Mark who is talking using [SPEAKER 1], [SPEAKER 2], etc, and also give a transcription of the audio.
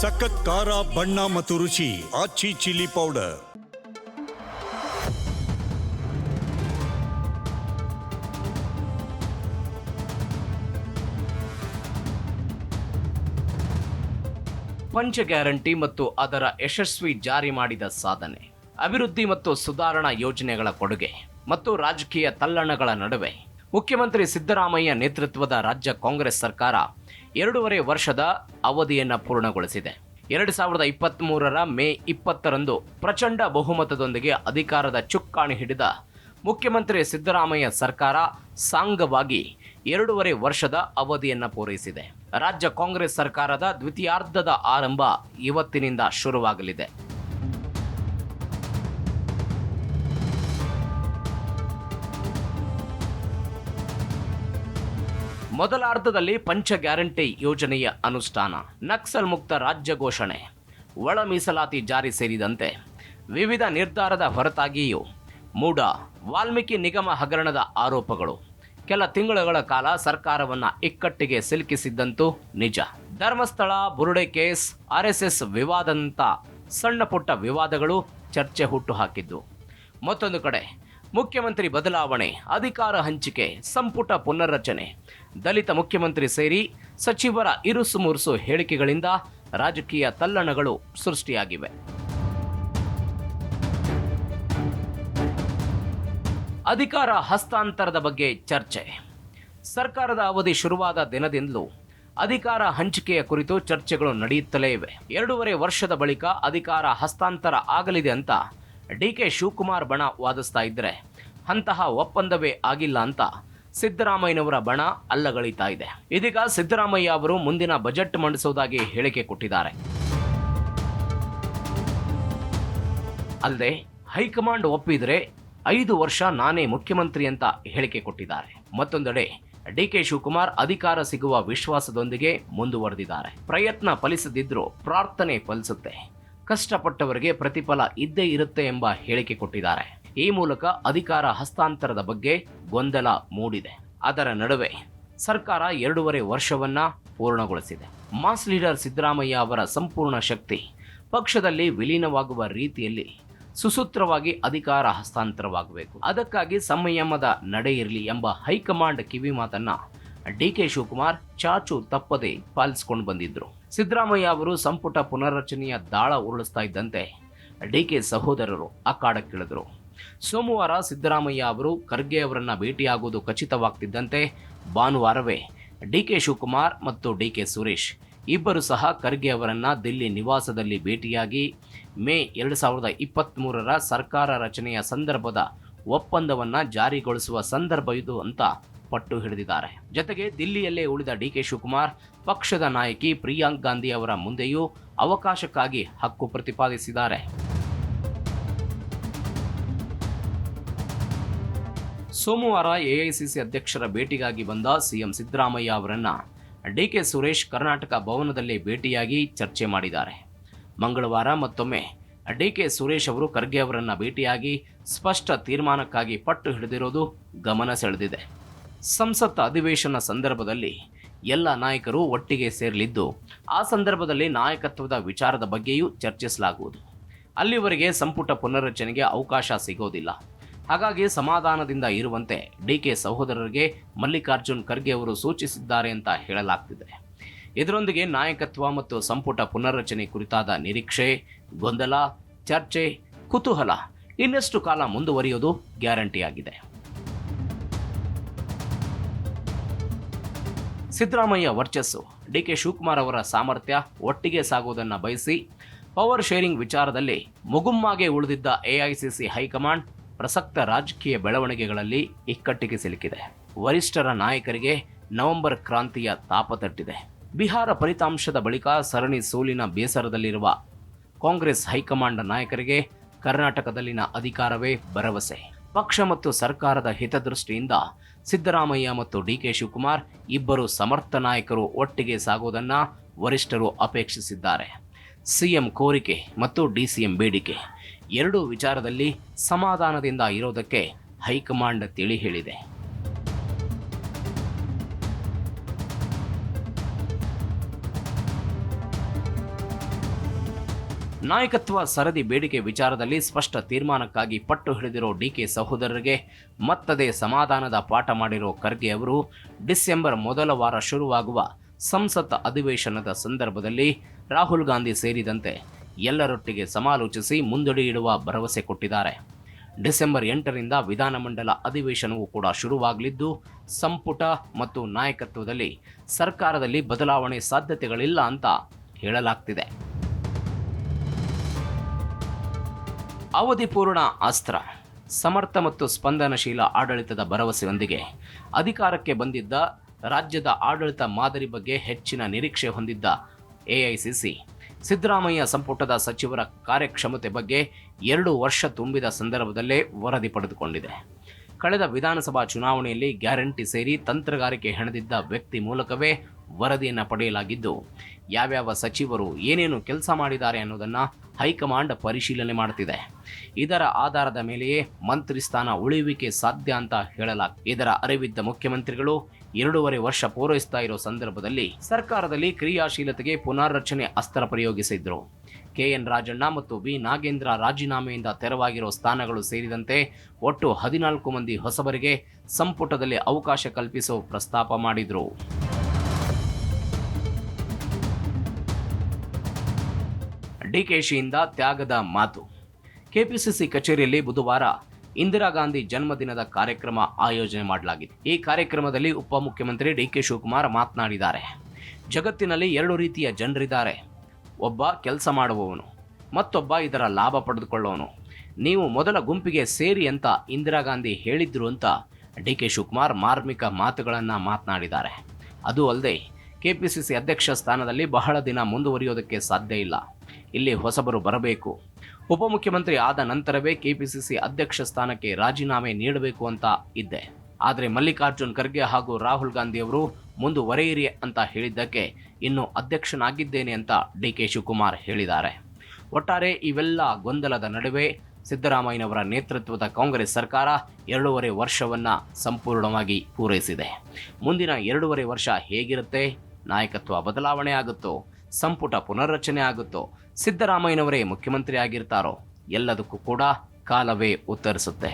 [SPEAKER 1] ಸಖತ್ ಖಾರ, ಬಣ್ಣ ಮತ್ತು ರುಚಿ, ಆಚಿ ಚಿಲ್ಲಿ ಪೌಡರ್.
[SPEAKER 2] ಪಂಚ ಗ್ಯಾರಂಟಿ ಮತ್ತು ಅದರ ಯಶಸ್ವಿ ಜಾರಿ ಮಾಡಿದ ಸಾಧನೆ. ಅಭಿವೃದ್ಧಿ ಮತ್ತು ಸುಧಾರಣಾ ಯೋಜನೆಗಳ ಕೊಡುಗೆ ಮತ್ತು ರಾಜಕೀಯ ತಲ್ಲಣಗಳ ನಡುವೆ. ಮುಖ್ಯಮಂತ್ರಿ ಸಿದ್ದರಾಮಯ್ಯ ನೇತೃತ್ವದ ರಾಜ್ಯ ಕಾಂಗ್ರೆಸ್ ಸರ್ಕಾರ ಎರಡೂವರೆ ವರ್ಷದ ಅವಧಿಯನ್ನು ಪೂರ್ಣಗೊಳಿಸಿದೆ. ಎರಡು ಸಾವಿರದ ಇಪ್ಪತ್ತ್ಮೂರರ ಮೇ ಇಪ್ಪತ್ತರಂದು ಪ್ರಚಂಡ ಬಹುಮತದೊಂದಿಗೆ ಅಧಿಕಾರದ ಚುಕ್ಕಾಣಿ ಹಿಡಿದ ಮುಖ್ಯಮಂತ್ರಿ ಸಿದ್ದರಾಮಯ್ಯ ಸರ್ಕಾರ ಸಾಂಗವಾಗಿ ಎರಡೂವರೆ ವರ್ಷದ ಅವಧಿಯನ್ನು ಪೂರೈಸಿದೆ. ರಾಜ್ಯ ಕಾಂಗ್ರೆಸ್ ಸರ್ಕಾರದ ದ್ವಿತೀಯಾರ್ಧದ ಆರಂಭ ಇವತ್ತಿನಿಂದ ಶುರುವಾಗಲಿದೆ. ಮೊದಲ ಅರ್ಧದಲ್ಲಿ ಪಂಚ ಗ್ಯಾರಂಟಿ ಯೋಜನೆಯ ಅನುಷ್ಠಾನ, ನಕ್ಸಲ್ ಮುಕ್ತ ರಾಜ್ಯ ಘೋಷಣೆ, ಒಳ ಮೀಸಲಾತಿ ಜಾರಿ ಸೇರಿದಂತೆ ವಿವಿಧ ನಿರ್ಧಾರದ ಹೊರತಾಗಿಯೂ ಮೂಡ, ವಾಲ್ಮೀಕಿ ನಿಗಮ ಹಗರಣದ ಆರೋಪಗಳು. ಕೆಲ ತಿಂಗಳುಗಳ ಕಾಲ ಸರ್ಕಾರವನ್ನ ಇಕ್ಕಟ್ಟಿಗೆ ಸಿಲುಕಿಸಿದ್ದಂತೂ ನಿಜ. ಧರ್ಮಸ್ಥಳ, ಬುರುಡೆ ಕೇಸ್ ಆರ್ಎಸ್ಎಸ್ ವಿವಾದಂತ ಸಣ್ಣ ಪುಟ್ಟ ವಿವಾದಗಳು ಚರ್ಚೆ ಹುಟ್ಟುಹಾಕಿದ್ದು ಮತ್ತೊಂದು ಕಡೆ ಮುಖ್ಯಮಂತ್ರಿ ಬದಲಾವಣೆ, ಅಧಿಕಾರ ಹಂಚಿಕೆ, ಸಂಪುಟ ಪುನರ್ರಚನೆ. ದಲಿತ ಮುಖ್ಯಮಂತ್ರಿ ಸೇರಿ ಸಚಿವರ ಇರುಸು ಮುರುಸು ಹೇಳಿಕೆಗಳಿಂದ ರಾಜಕೀಯ ತಲ್ಲಣಗಳು ಸೃಷ್ಟಿಯಾಗಿವೆ. ಅಧಿಕಾರ ಹಸ್ತಾಂತರದ ಬಗ್ಗೆ ಚರ್ಚೆ. ಸರ್ಕಾರದ ಅವಧಿ ಶುರುವಾದ ದಿನದಿಂದಲೂ ಅಧಿಕಾರ ಹಂಚಿಕೆಯ ಕುರಿತು ಚರ್ಚೆಗಳು ನಡೆಯುತ್ತಲೇ ಇವೆ. ಎರಡೂವರೆ ವರ್ಷದ ಬಳಿಕ ಅಧಿಕಾರ ಹಸ್ತಾಂತರ ಆಗಲಿದೆ ಅಂತ ಡಿ ಕೆ ಶಿವಕುಮಾರ್ ಬಣ ವಾದಿಸ್ತಾ ಇದ್ದರೆ ಅಂತಹ ಒಪ್ಪಂದವೇ ಆಗಿಲ್ಲ ಅಂತ ಸಿದ್ದರಾಮಯ್ಯನವರ ಬಣ ಅಲ್ಲಗಳಿತಾ ಇದೆ. ಇದೀಗ ಸಿದ್ದರಾಮಯ್ಯ ಅವರು ಮುಂದಿನ ಬಜೆಟ್ ಮಂಡಿಸುವುದಾಗಿ ಹೇಳಿಕೆ ಕೊಟ್ಟಿದ್ದಾರೆ. ಅಲ್ಲದೆ ಹೈಕಮಾಂಡ್ ಒಪ್ಪಿದ್ರೆ ಐದು ವರ್ಷ ನಾನೇ ಮುಖ್ಯಮಂತ್ರಿ ಅಂತ ಹೇಳಿಕೆ ಕೊಟ್ಟಿದ್ದಾರೆ. ಮತ್ತೊಂದೆಡೆ ಡಿ ಕೆ ಶಿವಕುಮಾರ್ ಅಧಿಕಾರ ಸಿಗುವ ವಿಶ್ವಾಸದೊಂದಿಗೆ ಮುಂದುವರೆದಿದ್ದಾರೆ. ಪ್ರಯತ್ನ ಫಲಿಸದಿದ್ರೂ ಪ್ರಾರ್ಥನೆ ಫಲಿಸುತ್ತೆ. ಕಷ್ಟಪಟ್ಟವರಿಗೆ ಪ್ರತಿಫಲ ಇದ್ದೇ ಇರುತ್ತೆ ಎಂಬ ಹೇಳಿಕೆ ಕೊಟ್ಟಿದ್ದಾರೆ. ಈ ಮೂಲಕ ಅಧಿಕಾರ ಹಸ್ತಾಂತರದ ಬಗ್ಗೆ ಗೊಂದಲ ಮೂಡಿದೆ. ಅದರ ನಡುವೆ ಸರ್ಕಾರ ಎರಡೂವರೆ ವರ್ಷವನ್ನ ಪೂರ್ಣಗೊಳಿಸಿದೆ. ಮಾಸ್ ಲೀಡರ್ ಸಿದ್ದರಾಮಯ್ಯ ಅವರ ಸಂಪೂರ್ಣ ಶಕ್ತಿ ಪಕ್ಷದಲ್ಲಿ ವಿಲೀನವಾಗುವ ರೀತಿಯಲ್ಲಿ ಸುಸೂತ್ರವಾಗಿ ಅಧಿಕಾರ ಹಸ್ತಾಂತರವಾಗಬೇಕು. ಅದಕ್ಕಾಗಿ ಸಂಯಮದ ನಡೆ ಇರಲಿ ಎಂಬ ಹೈಕಮಾಂಡ್ ಕಿವಿ ಮಾತನ್ನ ಡಿ ಕೆ ಶಿವಕುಮಾರ್ ಚಾಚು ತಪ್ಪದೆ ಪಾಲಿಸಿಕೊಂಡು ಬಂದಿದ್ರು. ಸಿದ್ದರಾಮಯ್ಯ ಅವರು ಸಂಪುಟ ಪುನರ್ರಚನೆಯ ದಾಳ ಉರುಳಿಸ್ತಾ ಇದ್ದಂತೆ ಡಿ ಕೆ ಸಹೋದರರು ಅಖಾಡಕ್ಕಿಳಿದ್ರು ಸೋಮವಾರ ಸಿದ್ದರಾಮಯ್ಯ ಅವರು ಖರ್ಗೆ ಅವರನ್ನು ಭೇಟಿಯಾಗುವುದು ಖಚಿತವಾಗ್ತಿದ್ದಂತೆ ಭಾನುವಾರವೇ ಡಿ ಕೆ ಶಿವಕುಮಾರ್ ಮತ್ತು ಡಿ ಕೆ ಸುರೇಶ್ ಇಬ್ಬರು ಸಹ ಖರ್ಗೆ ಅವರನ್ನು ದಿಲ್ಲಿ ನಿವಾಸದಲ್ಲಿ ಭೇಟಿಯಾಗಿ ಮೇ ಎರಡು ಸಾವಿರದ ಇಪ್ಪತ್ತ್ಮೂರರ ಸರ್ಕಾರ ರಚನೆಯ ಸಂದರ್ಭದ ಒಪ್ಪಂದವನ್ನು ಜಾರಿಗೊಳಿಸುವ ಸಂದರ್ಭ ಇದು ಅಂತ ಪಟ್ಟು ಹಿಡಿದಿದ್ದಾರೆ. ಜೊತೆಗೆ ದಿಲ್ಲಿಯಲ್ಲೇ ಉಳಿದ ಡಿ ಕೆ ಶಿವಕುಮಾರ್, ಪಕ್ಷದ ನಾಯಕಿ ಪ್ರಿಯಾಂಕ್ ಗಾಂಧಿ ಅವರ ಮುಂದೆಯೂ ಅವಕಾಶಕ್ಕಾಗಿ ಹಕ್ಕು ಪ್ರತಿಪಾದಿಸಿದ್ದಾರೆ. ಸೋಮವಾರ ಎಐಸಿಸಿ ಅಧ್ಯಕ್ಷರ ಭೇಟಿಗಾಗಿ ಬಂದ ಸಿಎಂ ಸಿದ್ದರಾಮಯ್ಯ ಅವರನ್ನ ಡಿಕೆ ಸುರೇಶ್ ಕರ್ನಾಟಕ ಭವನದಲ್ಲಿ ಭೇಟಿಯಾಗಿ ಚರ್ಚೆ ಮಾಡಿದ್ದಾರೆ. ಮಂಗಳವಾರ ಮತ್ತೊಮ್ಮೆ ಡಿಕೆ ಸುರೇಶ್ ಅವರು ಖರ್ಗೆ ಅವರನ್ನು ಭೇಟಿಯಾಗಿ ಸ್ಪಷ್ಟ ತೀರ್ಮಾನಕ್ಕಾಗಿ ಪಟ್ಟು ಹಿಡಿದಿರೋದು ಗಮನ ಸೆಳೆದಿದೆ. ಸಂಸತ್ ಅಧಿವೇಶನ ಸಂದರ್ಭದಲ್ಲಿ ಎಲ್ಲ ನಾಯಕರು ಒಟ್ಟಿಗೆ ಸೇರಲಿದ್ದು, ಆ ಸಂದರ್ಭದಲ್ಲಿ ನಾಯಕತ್ವದ ವಿಚಾರದ ಬಗ್ಗೆಯೂ ಚರ್ಚಿಸಲಾಗುವುದು. ಅಲ್ಲಿವರೆಗೆ ಸಂಪುಟ ಪುನರ್ರಚನೆಗೆ ಅವಕಾಶ ಸಿಗೋದಿಲ್ಲ. ಹಾಗಾಗಿ ಸಮಾಧಾನದಿಂದ ಇರುವಂತೆ ಡಿ ಕೆ ಸಹೋದರರಿಗೆ ಮಲ್ಲಿಕಾರ್ಜುನ್ ಖರ್ಗೆ ಅವರು ಸೂಚಿಸಿದ್ದಾರೆ ಅಂತ ಹೇಳಲಾಗ್ತಿದೆ. ಇದರೊಂದಿಗೆ ನಾಯಕತ್ವ ಮತ್ತು ಸಂಪುಟ ಪುನರ್ರಚನೆ ಕುರಿತಾದ ನಿರೀಕ್ಷೆ, ಗೊಂದಲ, ಚರ್ಚೆ, ಕುತೂಹಲ ಇನ್ನಷ್ಟು ಕಾಲ ಮುಂದುವರಿಯೋದು ಗ್ಯಾರಂಟಿಯಾಗಿದೆ. ಸಿದ್ದರಾಮಯ್ಯ ವರ್ಚಸ್ಸು. ಡಿ ಕೆ ಶಿವಕುಮಾರ್ ಅವರ ಸಾಮರ್ಥ್ಯ ಒಟ್ಟಿಗೆ ಸಾಗುವುದನ್ನು ಬಯಸಿ ಪವರ್ ಶೇರಿಂಗ್ ವಿಚಾರದಲ್ಲಿ ಮುಗುಮ್ಮಾಗೆ ಉಳಿದಿದ್ದ ಎಐಸಿಸಿ ಹೈಕಮಾಂಡ್ ಪ್ರಸಕ್ತ ರಾಜಕೀಯ ಬೆಳವಣಿಗೆಗಳಲ್ಲಿ ಇಕ್ಕಟ್ಟಿಗೆ ಸಿಲುಕಿದೆ. ವರಿಷ್ಠರ ನಾಯಕರಿಗೆ ನವೆಂಬರ್ ಕ್ರಾಂತಿಯ ತಾಪ ತಟ್ಟಿದೆ. ಬಿಹಾರ ಫಲಿತಾಂಶದ ಬಳಿಕ ಸರಣಿ ಸೋಲಿನ ಬೇಸರದಲ್ಲಿರುವ ಕಾಂಗ್ರೆಸ್ ಹೈಕಮಾಂಡ್ ನಾಯಕರಿಗೆ ಕರ್ನಾಟಕದಲ್ಲಿನ ಅಧಿಕಾರವೇ ಭರವಸೆ. ಪಕ್ಷ ಮತ್ತು ಸರ್ಕಾರದ ಹಿತದೃಷ್ಟಿಯಿಂದ ಸಿದ್ದರಾಮಯ್ಯ ಮತ್ತು ಡಿ ಕೆ ಶಿವಕುಮಾರ್ ಇಬ್ಬರು ಸಮರ್ಥ ನಾಯಕರು ಒಟ್ಟಿಗೆ ಸಾಗುವುದನ್ನು ವರಿಷ್ಠರು ಅಪೇಕ್ಷಿಸಿದ್ದಾರೆ. ಸಿಎಂ ಕೋರಿಕೆ ಮತ್ತು ಡಿಸಿಎಂ ಬೇಡಿಕೆ ಎರಡೂ ವಿಚಾರದಲ್ಲಿ ಸಮಾಧಾನದಿಂದ ಇರೋದಕ್ಕೆ ಹೈಕಮಾಂಡ್ ತಿಳಿ ಹೇಳಿದೆ. ನಾಯಕತ್ವ ಸರದಿ ಬೇಡಿಕೆ ವಿಚಾರದಲ್ಲಿ ಸ್ಪಷ್ಟ ತೀರ್ಮಾನಕ್ಕಾಗಿ ಪಟ್ಟು ಹಿಡಿದಿರೋ ಡಿಕೆ ಸಹೋದರರಿಗೆ ಮತ್ತದೇ ಸಮಾಧಾನದ ಪಾಠ ಮಾಡಿರೋ ಖರ್ಗೆ ಅವರು ಡಿಸೆಂಬರ್ ಮೊದಲ ವಾರ ಶುರುವಾಗುವ ಸಂಸತ್ ಅಧಿವೇಶನದ ಸಂದರ್ಭದಲ್ಲಿ ರಾಹುಲ್ ಗಾಂಧಿ ಸೇರಿದಂತೆ ಎಲ್ಲರೊಟ್ಟಿಗೆ ಸಮಾಲೋಚಿಸಿ ಮುಂದಡಿ ಇಡುವ ಭರವಸೆ ಕೊಟ್ಟಿದ್ದಾರೆ. ಡಿಸೆಂಬರ್ ಎಂಟರಿಂದ ವಿಧಾನಮಂಡಲ ಅಧಿವೇಶನವು ಕೂಡ ಶುರುವಾಗಲಿದ್ದು, ಸಂಪುಟ ಮತ್ತು ನಾಯಕತ್ವದಲ್ಲಿ ಸರ್ಕಾರದಲ್ಲಿ ಬದಲಾವಣೆ ಸಾಧ್ಯತೆಗಳಿಲ್ಲ ಅಂತ ಹೇಳಲಾಗ್ತಿದೆ. ಅವಧಿಪೂರ್ಣ ಅಸ್ತ್ರ, ಸಮರ್ಥ ಮತ್ತು ಸ್ಪಂದನಶೀಲ ಆಡಳಿತದ ಭರವಸೆಯೊಂದಿಗೆ ಅಧಿಕಾರಕ್ಕೆ ಬಂದಿದ್ದ ರಾಜ್ಯದ ಆಡಳಿತ ಮಾದರಿ ಬಗ್ಗೆ ಹೆಚ್ಚಿನ ನಿರೀಕ್ಷೆ ಹೊಂದಿದ್ದ ಎಐಸಿಸಿ, ಸಿದ್ದರಾಮಯ್ಯ ಸಂಪುಟದ ಸಚಿವರ ಕಾರ್ಯಕ್ಷಮತೆ ಬಗ್ಗೆ ಎರಡು ವರ್ಷ ತುಂಬಿದ ಸಂದರ್ಭದಲ್ಲೇ ವರದಿ ಪಡೆದುಕೊಂಡಿದೆ. ಕಳೆದ ವಿಧಾನಸಭಾ ಚುನಾವಣೆಯಲ್ಲಿ ಗ್ಯಾರಂಟಿ ಸೇರಿ ತಂತ್ರಗಾರಿಕೆ ಹೆಣೆದಿದ್ದ ವ್ಯಕ್ತಿ ಮೂಲಕವೇ ವರದಿಯನ್ನು ಪಡೆಯಲಾಗಿದ್ದು, ಯಾವ್ಯಾವ ಸಚಿವರು ಏನೇನು ಕೆಲಸ ಮಾಡಿದ್ದಾರೆ ಅನ್ನೋದನ್ನು ಹೈಕಮಾಂಡ್ ಪರಿಶೀಲನೆ ಮಾಡುತ್ತಿದೆ ಇದರ ಆಧಾರದ ಮೇಲೆಯೇ ಮಂತ್ರಿ ಸ್ಥಾನ ಉಳಿಯುವಿಕೆ ಸಾಧ್ಯ ಅಂತ ಹೇಳಲಾಗಿದೆ ಇದರ ಅರಿವಿದ್ದ ಮುಖ್ಯಮಂತ್ರಿಗಳು ಎರಡೂವರೆ ವರ್ಷ ಪೂರೈಸ್ತಾ ಇರೋ ಸಂದರ್ಭದಲ್ಲಿ ಸರ್ಕಾರದಲ್ಲಿ ಕ್ರಿಯಾಶೀಲತೆಗೆ ಪುನಾರಚನೆ ಅಸ್ತ್ರ ಪ್ರಯೋಗಿಸಿದ್ರು. ಕೆಎನ್ ರಾಜಣ್ಣ ಮತ್ತು ಬಿ. ನಾಗೇಂದ್ರ ರಾಜೀನಾಮೆಯಿಂದ ತೆರವಾಗಿರೋ ಸ್ಥಾನಗಳು ಸೇರಿದಂತೆ ಒಟ್ಟು ಹದಿನಾಲ್ಕು ಮಂದಿ ಹೊಸಬರಿಗೆ ಸಂಪುಟದಲ್ಲಿ ಅವಕಾಶ ಕಲ್ಪಿಸೋ ಪ್ರಸ್ತಾಪ ಮಾಡಿದ್ರು. ಡಿಕೆಶಿಯಿಂದ ತ್ಯಾಗದ ಮಾತು. ಕೆಪಿಸಿಸಿ ಕಚೇರಿಯಲ್ಲಿ ಬುಧವಾರ ಇಂದಿರಾ ಗಾಂಧಿ ಜನ್ಮದಿನದ ಕಾರ್ಯಕ್ರಮ ಆಯೋಜನೆ ಮಾಡಲಾಗಿದೆ ಈ ಕಾರ್ಯಕ್ರಮದಲ್ಲಿ ಉಪಮುಖ್ಯಮಂತ್ರಿ ಡಿ ಕೆ ಶಿವಕುಮಾರ್ ಮಾತನಾಡಿದ್ದಾರೆ. ಜಗತ್ತಿನಲ್ಲಿ ಎರಡು ರೀತಿಯ ಜನರಿದ್ದಾರೆ. ಒಬ್ಬ ಕೆಲಸ ಮಾಡುವವನು, ಮತ್ತೊಬ್ಬ ಇದರ ಲಾಭ ಪಡೆದುಕೊಳ್ಳೋನು ನೀವು ಮೊದಲ ಗುಂಪಿಗೆ ಸೇರಿ ಅಂತ ಇಂದಿರಾ ಗಾಂಧಿ ಹೇಳಿದ್ರು ಅಂತ ಡಿ ಕೆ ಶಿವಕುಮಾರ್ ಮಾರ್ಮಿಕ ಮಾತುಗಳನ್ನು ಮಾತನಾಡಿದ್ದಾರೆ. ಅದು ಅಲ್ಲದೆ ಕೆಪಿಸಿಸಿ ಅಧ್ಯಕ್ಷ ಸ್ಥಾನದಲ್ಲಿ ಬಹಳ ದಿನ ಮುಂದುವರಿಯೋದಕ್ಕೆ ಸಾಧ್ಯ ಇಲ್ಲ. ಇಲ್ಲಿ ಹೊಸಬರು ಬರಬೇಕು. ಉಪಮುಖ್ಯಮಂತ್ರಿ ಆದ ನಂತರವೇ ಕೆಪಿಸಿಸಿ ಅಧ್ಯಕ್ಷ ಸ್ಥಾನಕ್ಕೆ ರಾಜೀನಾಮೆ ನೀಡಬೇಕು ಅಂತ ಇದ್ದೆ. ಆದರೆ ಮಲ್ಲಿಕಾರ್ಜುನ್ ಖರ್ಗೆ ಹಾಗೂ ರಾಹುಲ್ ಗಾಂಧಿ ಅವರು ಮುಂದುವರೆಯಿರಿ ಅಂತ ಹೇಳಿದ್ದಕ್ಕೆ ಇನ್ನು ಅಧ್ಯಕ್ಷನಾಗಿದ್ದೇನೆ ಅಂತ ಡಿ ಕೆ ಶಿವಕುಮಾರ್ ಹೇಳಿದ್ದಾರೆ. ಒಟ್ಟಾರೆ ಇವೆಲ್ಲ ಗೊಂದಲದ ನಡುವೆ ಸಿದ್ದರಾಮಯ್ಯನವರ ನೇತೃತ್ವದ ಕಾಂಗ್ರೆಸ್ ಸರ್ಕಾರ ಎರಡೂವರೆ ವರ್ಷವನ್ನು ಸಂಪೂರ್ಣವಾಗಿ ಪೂರೈಸಿದೆ. ಮುಂದಿನ ಎರಡೂವರೆ ವರ್ಷ ಹೇಗಿರುತ್ತೆ? ನಾಯಕತ್ವ ಬದಲಾವಣೆ ಆಗುತ್ತೋ ಸಂಪುಟ ಪುನರ್ರಚನೆ ಆಗುತ್ತೋ ಸಿದ್ದರಾಮಯ್ಯನವರೇ ಮುಖ್ಯಮಂತ್ರಿ ಆಗಿರ್ತಾರೋ ಎಲ್ಲದಕ್ಕೂ ಕೂಡ ಕಾಲವೇ ಉತ್ತರಿಸುತ್ತೆ.